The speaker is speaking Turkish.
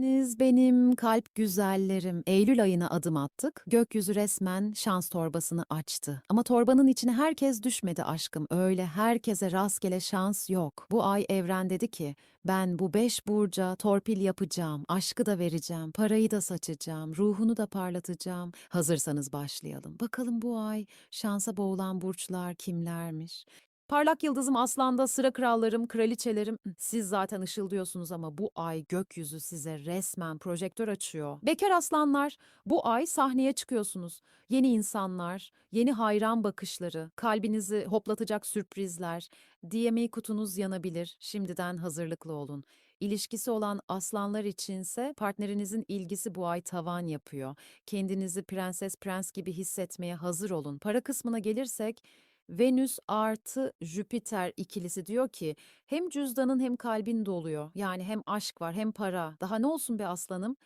Siz benim kalp güzellerim. Eylül ayına adım attık. Gökyüzü resmen şans torbasını açtı. Ama torbanın içine herkes düşmedi aşkım. Öyle herkese rastgele şans yok. Bu ay evren dedi ki ben bu beş burca torpil yapacağım. Aşkı da vereceğim. Parayı da saçacağım. Ruhunu da parlatacağım. Hazırsanız başlayalım. Bakalım bu ay şansa boğulan burçlar kimlermiş? Parlak yıldızım aslanda sıra krallarım, kraliçelerim. Siz zaten ışıldıyorsunuz ama bu ay gökyüzü size resmen projektör açıyor. Bekar aslanlar, bu ay sahneye çıkıyorsunuz. Yeni insanlar, yeni hayran bakışları, kalbinizi hoplatacak sürprizler, DMA kutunuz yanabilir. Şimdiden hazırlıklı olun. İlişkisi olan aslanlar içinse partnerinizin ilgisi bu ay tavan yapıyor. Kendinizi prenses prens gibi hissetmeye hazır olun. Para kısmına gelirsek Venüs artı Jüpiter ikilisi diyor ki hem cüzdanın hem kalbin doluyor. Yani hem aşk var hem para. Daha ne olsun be aslanım?